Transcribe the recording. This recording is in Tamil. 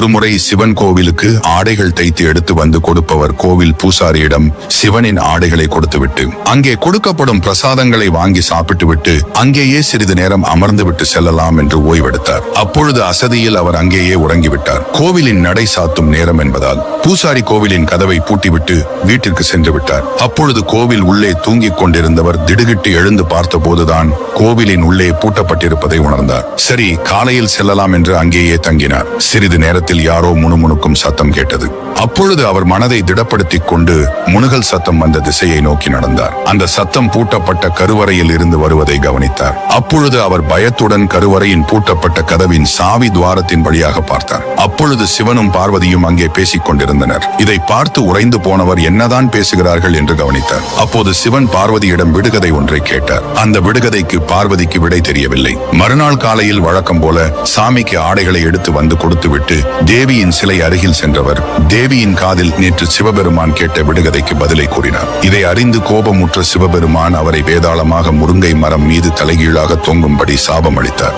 ஒருமுறை சிவன் கோவிலுக்கு ஆடைகள் தைத்து எடுத்து வந்து கொடுப்பவர் கோவில் பூசாரியிடம் சிவனின் ஆடைகளை கொடுத்துவிட்டு அங்கே கொடுக்கப்படும் பிரசாதங்களை வாங்கி சாப்பிட்டுவிட்டு அங்கேயே சிறிது நேரம் அமர்ந்துவிட்டு செல்லலாம் என்று ஓய்வெடுத்தார். அப்பொழுது அசதியில் அவர் அங்கேயே உறங்கிவிட்டார். கோவிலின் நடை சாத்தும் நேரம் என்பதால் பூசாரி கோவிலின் கதவை பூட்டிவிட்டு வீட்டிற்கு சென்று விட்டார். அப்பொழுது கோவில் உள்ளே தூங்கிக் கொண்டிருந்தவர் திடுகிட்டு எழுந்து பார்த்தபோதுதான் கோவிலின் உள்ளே பூட்டப்பட்டிருப்பதை உணர்ந்தார். சரி காலையில் செல்லலாம் என்று அங்கேயே தங்கினார். சிறிது நேரத்தில் யாரோ முணுமுணுக்கும் சத்தம் கேட்டது. அப்பொழுது அவர் மனதை திடப்படுத்திக் கொண்டு முனுகல் சத்தம் வந்த திசையை நோக்கி நடந்தார். அந்த சத்தம் பூட்டப்பட்ட கருவறையில் இருந்து வருவதை கவனித்தார். அப்பொழுது அவர் பயத்துடன் கருவறையின் பூட்டப்பட்ட கதவின் சாவி துவாரத்தின் வழியாக பார்த்தார். அப்பொழுது சிவனும் பார்வதியும் அங்கே பேசிக் கொண்டிருந்தனர். இதை பார்த்து உறைந்து போனவர் என்னதான் பேசுகிறார்கள் என்று கவனித்தார். அப்போது சிவன் பார்வதியிடம் விடுகதை ஒன்றை கேட்டார். அந்த விடுகதைக்கு பார்வதிக்கு விடை தெரியவில்லை. மறுநாள் காலையில் வழக்கம் போல சாமிக்கு ஆடைகளை எடுத்து வந்து கொடுத்துவிட்டு தேவியின் சிலை அருகில் சென்றவர் தேவியின் காதில் நேற்று சிவபெருமான் கேட்ட விடுகதைக்கு பதிலை கூறினார். இதை அறிந்து கோபமுற்ற சிவபெருமான் அவரை வேதாளமாக முருங்கை மரம் மீது தலைகீழாக தொங்கும்படி சாபம் அளித்தார்